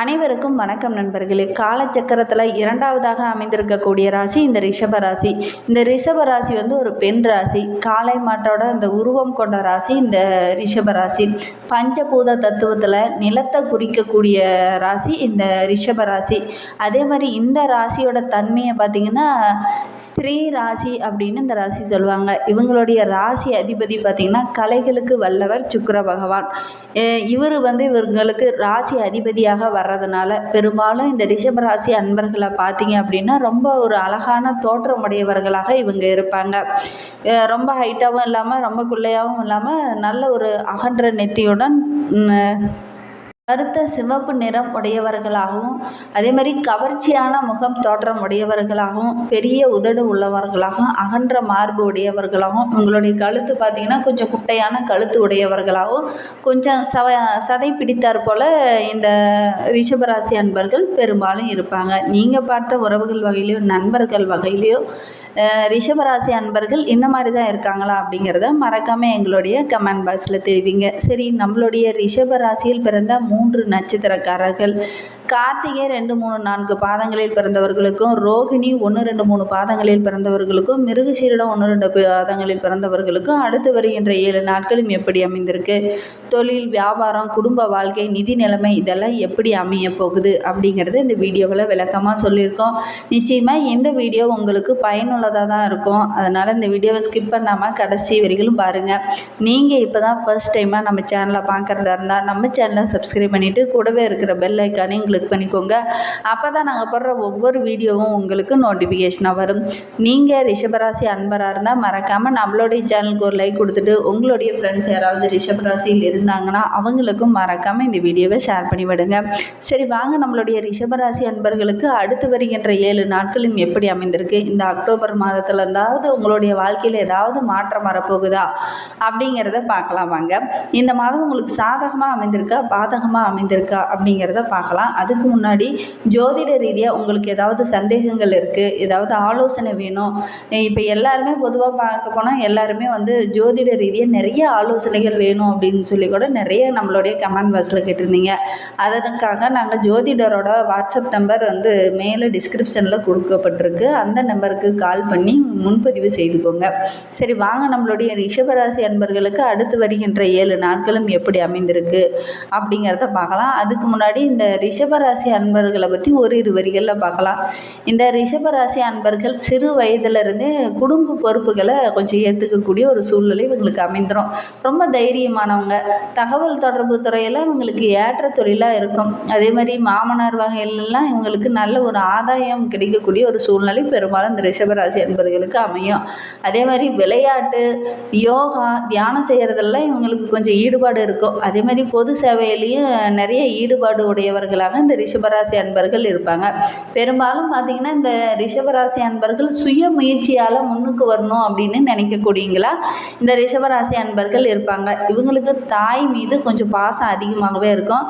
அனைவருக்கும் வணக்கம் நண்பர்களே. காலச்சக்கரத்தில் இரண்டாவதாக அமைந்திருக்கக்கூடிய ராசி இந்த ரிஷப ராசி. இந்த ரிஷப ராசி வந்து ஒரு பெண் ராசி. காளை மாட்டோட இந்த உருவம் கொண்ட ராசி இந்த ரிஷப ராசி. பஞ்சபூத தத்துவத்தில் நிலத்தை குறிக்கக்கூடிய ராசி இந்த ரிஷப ராசி. அதே மாதிரி இந்த ராசியோட தன்மையை பார்த்திங்கன்னா ஸ்திரீ ராசி அப்படின்னு இந்த ராசி சொல்லுவாங்க. இவங்களுடைய ராசி அதிபதி பார்த்திங்கன்னா கலைகளுக்கு வல்லவர் சுக்கர பகவான். இவர் வந்து இவங்களுக்கு ராசி அதிபதியாக வர வர்றதுனால பெரும்பாலும் இந்த ரிஷபராசி அன்பர்களை பார்த்தீங்க அப்படின்னா ரொம்ப ஒரு அழகான தோற்றம் உடையவர்களாக இவங்க இருப்பாங்க. ரொம்ப ஹைட்டாகவும் இல்லாமல் ரொம்ப குள்ளையாகவும் இல்லாமல் நல்ல ஒரு அகன்ற நெத்தியுடன் கருத்த சிவப்பு நிறம் உடையவர்களாகவும் அதே மாதிரி கவர்ச்சியான முகம் தோற்றம் உடையவர்களாகவும் பெரிய உதடு உள்ளவர்களாகவும் அகன்ற மார்பு உடையவர்களாகவும் உங்களுடைய கழுத்து பார்த்தீங்கன்னா கொஞ்சம் குட்டையான கழுத்து உடையவர்களாகவும் கொஞ்சம் சவ சதை பிடித்தாற் போல் இந்த ரிஷபராசி அன்பர்கள் பெரும்பாலும் இருப்பாங்க. நீங்கள் பார்த்த உறவுகள் வகையிலையோ நண்பர்கள் வகையிலையோ ரிஷபராசி அன்பர்கள் இந்த மாதிரி தான் இருக்காங்களா அப்படிங்கிறத மறக்காமல் எங்களுடைய கமெண்ட் பாக்ஸில் தெரிவிங்க. சரி நம்மளுடைய ரிஷபராசியில் பிறந்த மூன்று நட்சத்திரக்காரர்கள் கார்த்திகை ரெண்டு மூணு நான்கு பாதங்களில் பிறந்தவர்களுக்கும் ரோகிணி ஒன்று ரெண்டு மூணு பாதங்களில் பிறந்தவர்களுக்கும் மிருகசீரிடம் ஒன்று ரெண்டு பாதங்களில் பிறந்தவர்களுக்கும் அடுத்து வருகின்ற ஏழு நாட்களும் எப்படி அமைந்திருக்கு? தொழில் வியாபாரம் குடும்ப வாழ்க்கை நிதி நிலைமை இதெல்லாம் எப்படி அமைய போகுது? அப்படிங்கிறது இந்த வீடியோவில் விளக்கமாக சொல்லியிருக்கோம். நிச்சயமாக இந்த வீடியோ உங்களுக்கு பயனுள்ளதாக தான் இருக்கும். அதனால் இந்த வீடியோவை ஸ்கிப் பண்ணாமல் கடைசி வரைகளும் பாருங்கள் நீங்கள் இப்போ தான் ஃபர்ஸ்ட் டைமாக நம்ம சேனலை பார்க்குறதா இருந்தால் நம்ம சேனலை சப்ஸ்கிரைப் பண்ணிவிட்டு கூடவே இருக்கிற பெல் ஐக்கானையும் கிளிக் பண்ணிக்கோங்க. அப்போ தான் நாங்கள் போடுற ஒவ்வொரு வீடியோவும் உங்களுக்கு நோட்டிஃபிகேஷனாக வரும். நீங்கள் ரிஷபராசி அன்பராக இருந்தால் மறக்காமல் நம்மளுடைய சேனலுக்கு ஒரு லைக் கொடுத்துட்டு உங்களுடைய ஃப்ரெண்ட்ஸ் யாராவது ரிஷபராசியில் இருந்தாங்கன்னா அவங்களுக்கும் மறக்காமல் இந்த வீடியோவை ஷேர் பண்ணி விடுங்க. சரி வாங்க நம்மளுடைய ரிஷபராசி அன்பர்களுக்கு அடுத்து வருகின்ற ஏழு நாட்களும் எப்படி அமைந்திருக்கு? இந்த அக்டோபர் மாதத்தில் இருந்தாவது உங்களுடைய வாழ்க்கையில் ஏதாவது மாற்றம் வரப்போகுதா? அப்படிங்கிறத பார்க்கலாம் வாங்க. இந்த மாதம் உங்களுக்கு சாதகமாக அமைந்திருக்கா? பாதகமாக அமைந்திருக்கா? அப்படிங்கிறத பார்க்கலாம். அதுக்கு முன்னாடி ஜோதிட ரீதியாக உங்களுக்கு ஏதாவது சந்தேகங்கள் இருக்குது ஏதாவது ஆலோசனை வேணும்? இப்போ எல்லாருமே பொதுவாக பார்க்க போனால் எல்லாருமே வந்து ஜோதிட ரீதியாக நிறைய ஆலோசனைகள் வேணும் அப்படின்னு சொல்லி கூட நிறைய நம்மளுடைய கமெண்ட் பாக்ஸில் கேட்டிருந்தீங்க. அதற்காக நாங்கள் ஜோதிடரோட வாட்ஸ்அப் நம்பர் வந்து மேலே டிஸ்கிரிப்ஷனில் கொடுக்கப்பட்டிருக்கு. அந்த நம்பருக்கு கால் பண்ணி முன்பதிவு செய்துக்கோங்க. சரி வாங்க நம்மளுடைய ரிஷபராசி அன்பர்களுக்கு அடுத்து வருகின்ற ஏழு நாட்களும் எப்படி அமைந்திருக்கு அப்படிங்கிறத பார்க்கலாம். அதுக்கு முன்னாடி இந்த ரிஷபராசி அன்பர்களை பற்றி ஒரு இரு வரிகளில் பார்க்கலாம். இந்த ரிஷபராசி அன்பர்கள் சிறு வயதிலிருந்து குடும்ப பொறுப்புகளை கொஞ்சம் ஏற்றுக்கக்கூடிய ஒரு சூழ்நிலை இவங்களுக்கு அமைந்துடும் ரொம்ப தைரியமானவங்க. தகவல் தொடர்பு துறையில் இவங்களுக்கு ஏற்ற தொழிலாக இருக்கும். அதே மாதிரி மாமனார் வகையிலலாம் இவங்களுக்கு நல்ல ஒரு ஆதாயம் கிடைக்கக்கூடிய ஒரு சூழ்நிலை பெரும்பாலும் இந்த ரிஷபராசி அன்பர்களுக்கு அமையும். அதே மாதிரி விளையாட்டு யோகா தியானம் செய்கிறதெல்லாம் இவங்களுக்கு கொஞ்சம் ஈடுபாடு இருக்கும். அதே மாதிரி பொது சேவையிலையும் நிறைய ஈடுபாடு உடையவர்களாக இந்த ரிஷபராசி அன்பர்கள் இருப்பாங்க. பெரும்பாலும் பார்த்திங்கன்னா இந்த ரிஷபராசி அன்பர்கள் சுய முயற்சியால் முன்னுக்கு வரணும் அப்படின்னு நினைக்கக்கூடியங்களா இந்த ரிஷபராசி அன்பர்கள் இருப்பாங்க. இவங்களுக்கு தாய் மீது கொஞ்சம் பாசம் அதிகமாகவே இருக்கும்.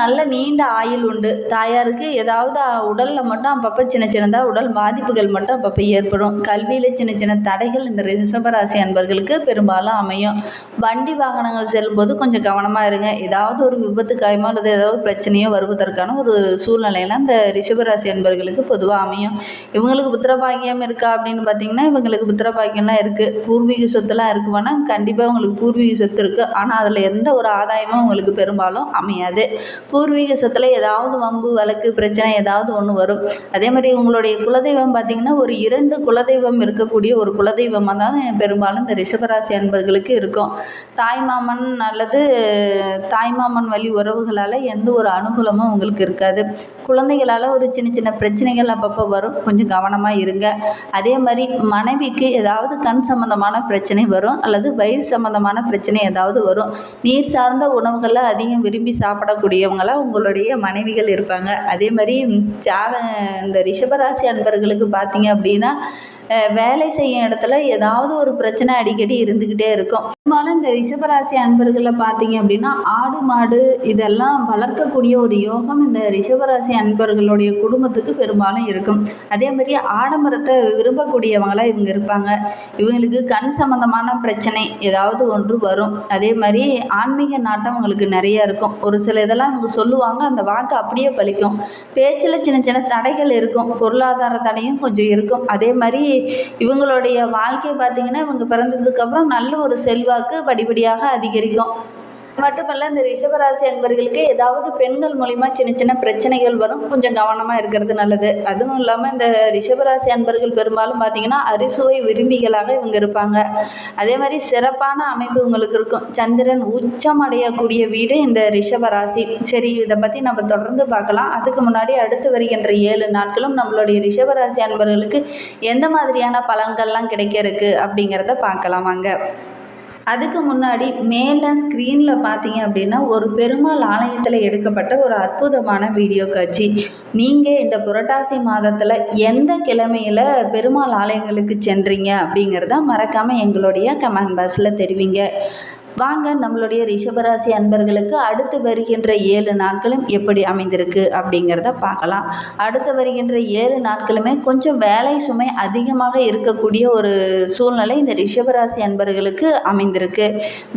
நல்ல நீண்ட ஆயுள் உண்டு. தாயாருக்கு ஏதாவது உடலில் மட்டும் அப்பப்போ சின்ன சின்னதாக உடல் பாதிப்புகள் மட்டும் அப்பப்போ ஏற்படும். கல்வியில் சின்ன சின்ன தடைகள் இந்த ரிஷபராசி அன்பர்களுக்கு பெரும்பாலும் அமையும். வண்டி வாகனங்கள் செல்லும்போது கொஞ்சம் கவனமாக இருங்க. ஏதாவது ஒரு விபத்து காயமோ அல்லது ஏதாவது பிரச்சனையோ வருவதற்கான ஒரு சூழ்நிலையெல்லாம் இந்த ரிஷபராசி அன்பர்களுக்கு பொதுவாக அமையும். இவங்களுக்கு புத்திரபாகியம் இருக்கா அப்படின்னு பார்த்தீங்கன்னா இவங்களுக்கு புத்திரபாகியம்லாம் இருக்குது பூர்வீக சொத்துலாம் இருக்குவானா கண்டிப்பாக உங்களுக்கு பூர்வீக சொத்து இருக்குது ஆனால் அதில் எந்த ஒரு ஆதாயமும் உங்களுக்கு பெரும்பாலும் அமையாது. பூர்வீக சொத்தில் ஏதாவது வம்பு வழக்கு பிரச்சனை ஏதாவது ஒன்று வரும். அதே மாதிரி உங்களுடைய குலதெய்வம் பார்த்தீங்கன்னா ஒரு இரண்டு குலதெய்வம் இருக்கக்கூடிய ஒரு குலதெய்வமாக தான் பெரும்பாலும் இந்த ரிஷபராசி அன்பர்களுக்கு இருக்கும். தாய்மாமன் அல்லது தாய்மாமன் வழி உறவுகளால் எந்த ஒரு அனுகூலமும் உங்களுக்கு இருக்காது. குழந்தைகளால் ஒரு சின்ன சின்ன பிரச்சனைகள் அப்பப்போ வரும். கொஞ்சம் கவனமாக இருங்க. அதே மாதிரி மனைவிக்கு ஏதாவது கண் சம்மந்தமான பிரச்சனை வரும் அல்லது வயிறு சம்மந்தமான பிரச்சனை ஏதாவது வரும். நீர் சார்ந்த உணவுகளை அதிகம் விரும்பி சாப்பிடக்கூடியவங்களாக உங்களுடைய மனைவிகள் இருப்பாங்க. அதே மாதிரி ஜாத இந்த ரிஷபராசி அன்பர்களுக்கு பார்த்தீங்க அப்படின்னா வேலை செய்யும் இடத்துல ஏதாவது ஒரு பிரச்சனை அடிக்கடி இருந்துக்கிட்டே இருக்கும். பெரும்பாலும் இந்த ரிஷபராசி அன்பர்களை பார்த்தீங்க அப்படின்னா ஆடு மாடு இதெல்லாம் வளர்க்கக்கூடிய ஒரு யோகம் இந்த ரிஷபராசி அன்பர்களுடைய குடும்பத்துக்கு பெரும்பாலும் இருக்கும். அதே மாதிரி ஆடம்பரத்தை விரும்பக்கூடியவங்களாக இவங்க இருப்பாங்க. இவங்களுக்கு கண் சம்பந்தமான பிரச்சனை ஏதாவது ஒன்று வரும். அதே மாதிரி ஆன்மீக நாட்டம் அவங்களுக்கு நிறைய இருக்கும். ஒரு சில இதெல்லாம் இவங்க சொல்லுவாங்க அந்த வாக்கு அப்படியே பலிக்கும். பேச்சில் சின்ன சின்ன தடைகள் இருக்கும். பொருளாதார தடையும் கொஞ்சம் இருக்கும். அதே மாதிரி இவங்களுடைய வாழ்க்கை பார்த்திங்கன்னா இவங்க பிறந்ததுக்கப்புறம் நல்ல ஒரு செல்வா செல்வாக்கு படிப்படியாக அதிகரிக்கும். மட்டுமல்ல இந்த ரிஷபராசி அன்பர்களுக்கு ஏதாவது பெண்கள் மூலிமா சின்ன சின்ன பிரச்சனைகள் வரும். கொஞ்சம் கவனமாக இருக்கிறது நல்லது. அதுவும் இல்லாமல் இந்த ரிஷபராசி அன்பர்கள் பெரும்பாலும் பார்த்தீங்கன்னா அரிசுவை விரும்பிகளாக இவங்க இருப்பாங்க. அதே மாதிரி சிறப்பான அமைப்பு உங்களுக்கு இருக்கும். சந்திரன் உச்சம் அடையக்கூடிய வீடு இந்த ரிஷபராசி. சரி இதை பற்றி நம்ம தொடர்ந்து பார்க்கலாம். அதுக்கு முன்னாடி அடுத்து வருகின்ற ஏழு நாட்களும் நம்மளுடைய ரிஷபராசி அன்பர்களுக்கு எந்த மாதிரியான பலன்கள்லாம் கிடைக்க இருக்கு அப்படிங்கிறத பார்க்கலாம். வாங்க. அதுக்கு முன்னாடி மேலே ஸ்க்ரீனில் பார்த்தீங்க அப்படின்னா ஒரு பெருமாள் ஆலயத்தில் எடுக்கப்பட்ட ஒரு அற்புதமான வீடியோ காட்சி. நீங்கள் இந்த புரட்டாசி மாதத்தில் எந்த கிழமையில் பெருமாள் ஆலயங்களுக்கு சென்றீங்க அப்படிங்கிறத மறக்காமல் எங்களுடைய கமெண்ட் பாக்ஸில் தெரிவிங்க. வாங்க நம்மளுடைய ரிஷபராசி அன்பர்களுக்கு அடுத்து வருகின்ற ஏழு நாட்களும் எப்படி அமைந்திருக்கு அப்படிங்கிறத பார்க்கலாம். அடுத்து வருகின்ற ஏழு நாட்களுமே கொஞ்சம் வேலை சுமை அதிகமாக இருக்கக்கூடிய ஒரு சூழ்நிலை இந்த ரிஷபராசி அன்பர்களுக்கு அமைந்திருக்கு.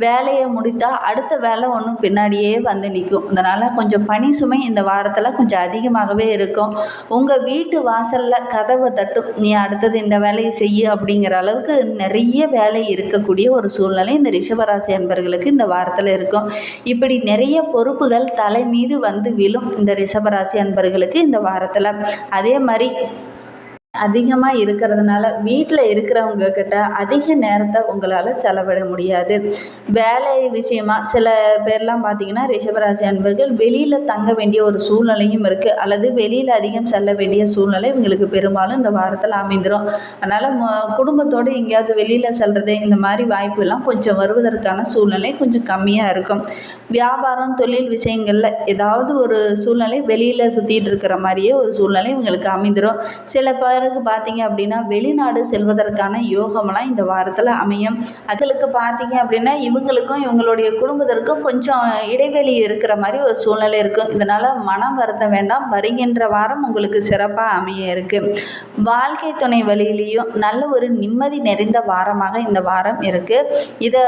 வேலையை முடித்தால் அடுத்த வேலை ஒன்றும் பின்னாடியே வந்து நிற்கும். அதனால் கொஞ்சம் பனி சுமை இந்த வாரத்தில் கொஞ்சம் அதிகமாகவே இருக்கும். உங்கள் வீட்டு வாசலில் கதவை தட்டும். நீ அடுத்தது இந்த வேலையை செய்ய அப்படிங்கிற அளவுக்கு நிறைய வேலை இருக்கக்கூடிய ஒரு சூழ்நிலை இந்த ரிஷபராசி நண்பர்களுக்கு இந்த வாரத்தில் இருக்கும். இப்படி நிறைய பொறுப்புகள் தலை மீது வந்து விழும் இந்த ரிஷபராசி அன்பர்களுக்கு இந்த வாரத்தில். அதே மாதிரி அதிகமாக இருக்கிறதுனால வீட்டில் இருக்கிறவங்க கிட்ட அதிக நேரத்தை உங்களால் செலவிட முடியாது. வேலை விஷயமா சில பேர்லாம் பார்த்தீங்கன்னா ரிஷபராசி அன்பர்கள் வெளியில் தங்க வேண்டிய ஒரு சூழ்நிலையும் இருக்குது அல்லது வெளியில் அதிகம் செல்ல வேண்டிய சூழ்நிலை இவங்களுக்கு பெரும்பாலும் இந்த வாரத்தில் அமைந்துடும் அதனால் குடும்பத்தோடு எங்கேயாவது வெளியில் செல்வது இந்த மாதிரி வாய்ப்புலாம் கொஞ்சம் வருவதற்கான சூழ்நிலை கொஞ்சம் கம்மியாக இருக்கும். வியாபாரம் தொழில் விஷயங்களில் ஏதாவது ஒரு சூழ்நிலை வெளியில் சுற்றிட்டு இருக்கிற மாதிரியே ஒரு சூழ்நிலை இவங்களுக்கு அமைந்துடும் சில பேர் பிறகு பார்த்தீங்க அப்படின்னா வெளிநாடு செல்வதற்கான யோகமெல்லாம் இந்த வாரத்தில் அமையும். அதுகளுக்கு பார்த்தீங்க அப்படின்னா இவங்களுக்கும் இவங்களுடைய குடும்பத்திற்கும் கொஞ்சம் இடைவெளி இருக்கிற மாதிரி ஒரு சூழ்நிலை இருக்கும். இதனால் மனம் வருத்த வேண்டாம். வருகின்ற வாரம் உங்களுக்கு சிறப்பாக அமைய இருக்குது வாழ்க்கை துணை வழியிலையும் நல்ல ஒரு நிம்மதி நிறைந்த வாரமாக இந்த வாரம் இருக்குது இதை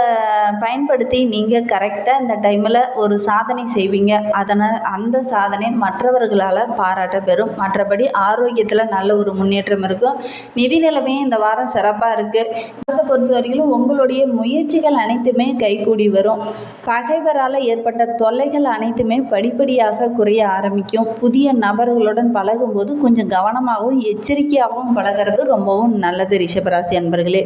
பயன்படுத்தி நீங்கள் கரெக்டாக இந்த டைமில் ஒரு சாதனை செய்வீங்க. அதனால் அந்த சாதனை மற்றவர்களால் பாராட்ட பெறும் மற்றபடி ஆரோக்கியத்தில் நல்ல ஒரு முன்னேற்றம் முன்னேற்றம் இருக்கும் நிதி நிலைமையும் இந்த வாரம் சிறப்பாக இருக்குது அதை பொறுத்த வரையிலும் உங்களுடைய முயற்சிகள் அனைத்துமே கைகூடி வரும். பகைவரால் ஏற்பட்ட தொல்லைகள் அனைத்துமே படிப்படியாக குறைய ஆரம்பிக்கும். புதிய நபர்களுடன் பழகும்போது கொஞ்சம் கவனமாகவும் எச்சரிக்கையாகவும் பழகிறது ரொம்பவும் நல்லது ரிஷபராசி அன்பர்களே.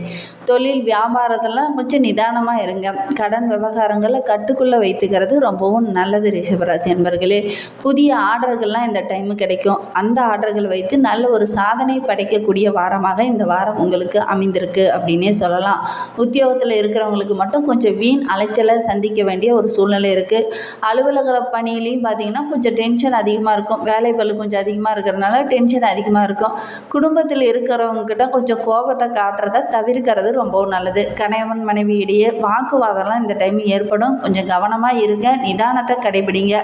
தொழில் வியாபாரத்தெல்லாம் கொஞ்சம் நிதானமாக இருங்க. கடன் விவகாரங்களை கட்டுக்குள்ளே வைத்துக்கிறது ரொம்பவும் நல்லது ரிஷபராசி அன்பர்களே. புதிய ஆர்டர்கள்லாம் இந்த டைமு கிடைக்கும். அந்த ஆர்டர்கள் வைத்து நல்ல ஒரு சாதனை படைக்கக்கூடிய வாரமாக இந்த வாரம் உங்களுக்கு அமைந்திருக்கு அப்படின்னே சொல்லலாம். உத்தியோகத்தில் இருக்கிறவங்களுக்கு மட்டும் கொஞ்சம் வீண் அலைச்சலை சந்திக்க வேண்டிய ஒரு சூழ்நிலை இருக்குது அலுவலக பணியிலையும் பார்த்தீங்கன்னா கொஞ்சம் டென்ஷன் அதிகமாக இருக்கும். வேலை பளு கொஞ்சம் அதிகமாக இருக்கிறதுனால டென்ஷன் அதிகமாக இருக்கும். குடும்பத்தில் இருக்கிறவங்கக்கிட்ட கொஞ்சம் கோபத்தை காட்டுறத தவிர்க்கிறது ரொம்பவும் நல்லது. கணவன் மனைவி இடையே வாக்குவாதம்லாம் இந்த டைம் ஏற்படும். கொஞ்சம் கவனமாக இருங்க நிதானத்தை கடைபிடிங்க.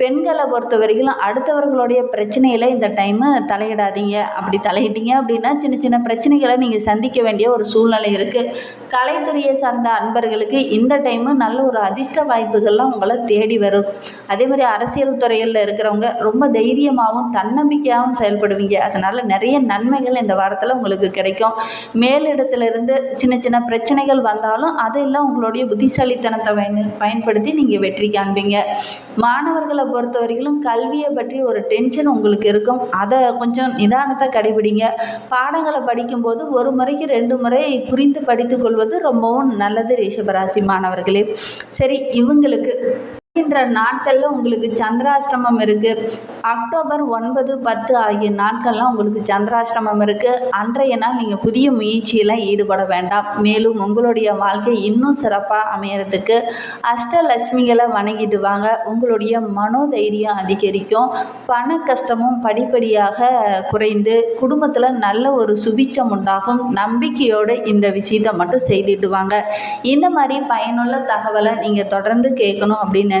பெண்களை பொறுத்த வரைக்கும் அடுத்தவர்களுடைய பிரச்சனையில் இந்த டைமு தலையிடாதீங்க. அப்படி தலை ஆகிட்டீங்க அப்படின்னா சின்ன சின்ன பிரச்சனைகளை நீங்கள் சந்திக்க வேண்டிய ஒரு சூழ்நிலை இருக்குது கலைத்துறையை சார்ந்த அன்பர்களுக்கு இந்த டைமு நல்ல ஒரு அதிர்ஷ்ட வாய்ப்புகள்லாம் உங்களை தேடி வரும். அதே மாதிரி அரசியல் துறையில் இருக்கிறவங்க ரொம்ப தைரியமாகவும் தன்னம்பிக்கையாகவும் செயல்படுவீங்க. அதனால் நிறைய நன்மைகள் இந்த வாரத்தில் உங்களுக்கு கிடைக்கும். மேலிடத்துலேருந்து சின்ன சின்ன பிரச்சனைகள் வந்தாலும் அதெல்லாம் உங்களுடைய புத்திசாலித்தனத்தை பயன் பயன்படுத்தி நீங்கள் வெற்றி காண்பீங்க. மாணவர்களை பொறுத்த வரைக்கும் கல்வியை பற்றி ஒரு டென்ஷன் உங்களுக்கு இருக்கும். அதை கொஞ்சம் நிதானத்தை கடைபிடி படிங்க பாடங்களை படிக்கும்போது ஒரு முறைக்கு ரெண்டு முறை புரிந்து படித்துக்கொள்வது ரொம்பவும் நல்லது ரிஷபராசி மாணவர்களே. சரி இவங்களுக்கு என்ற நாட்களில் உங்களுக்கு சந்திராஷ்டமம் இருக்குது அக்டோபர் ஒன்பது பத்து ஆகிய நாட்கள்லாம் உங்களுக்கு சந்திராஷ்டமம் இருக்குது அன்றைய நாள் நீங்கள் புதிய முயற்சியில் ஈடுபட வேண்டாம். மேலும் உங்களுடைய வாழ்க்கை இன்னும் சிறப்பாக அமையறதுக்கு அஷ்டலட்சுமிகளை வணங்கிட்டு வாங்க உங்களுடைய மனோதைரியம் அதிகரிக்கும். பண கஷ்டமும் படிப்படியாக குறைந்து குடும்பத்தில் நல்ல ஒரு சுபிச்சம் உண்டாகும். நம்பிக்கையோடு இந்த விஷயத்தை மட்டும் செய்துட்டுவாங்க இந்த மாதிரி பயனுள்ள தகவலை நீங்கள் தொடர்ந்து கேட்கணும் அப்படின்னு